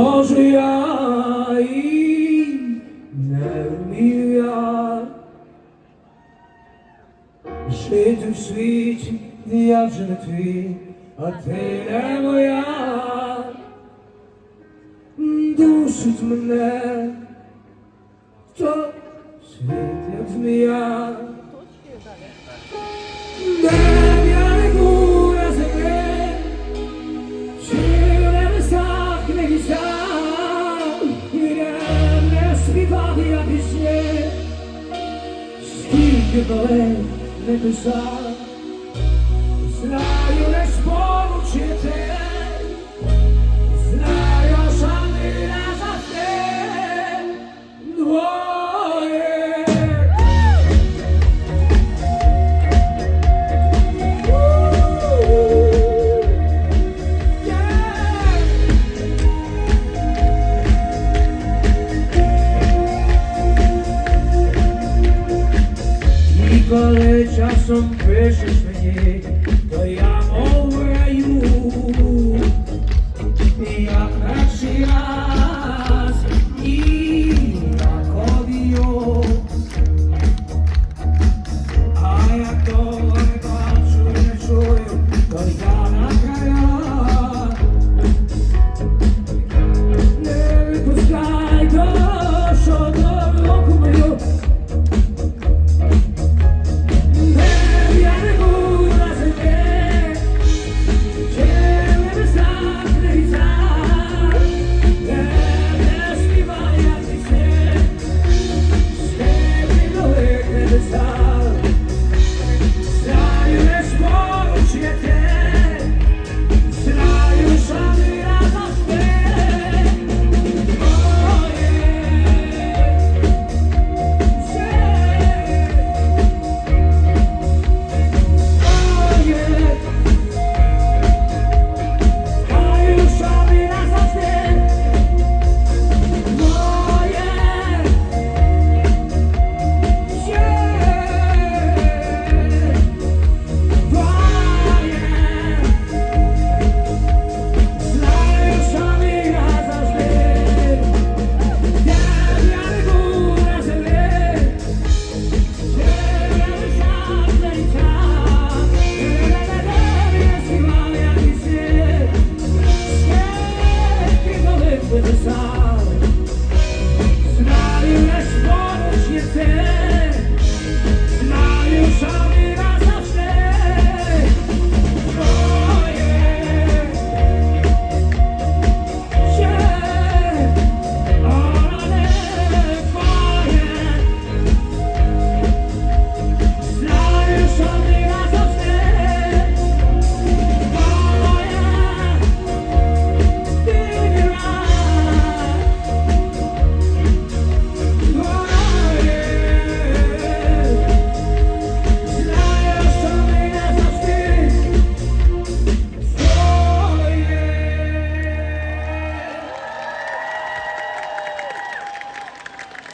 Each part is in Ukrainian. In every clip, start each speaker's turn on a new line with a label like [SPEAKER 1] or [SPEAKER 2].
[SPEAKER 1] Може я і не вмів я жити в світі, я вже не твій, а ти не моя, душить мене. юбилей не писав. часом пишеш мені.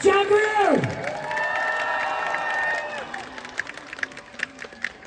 [SPEAKER 1] John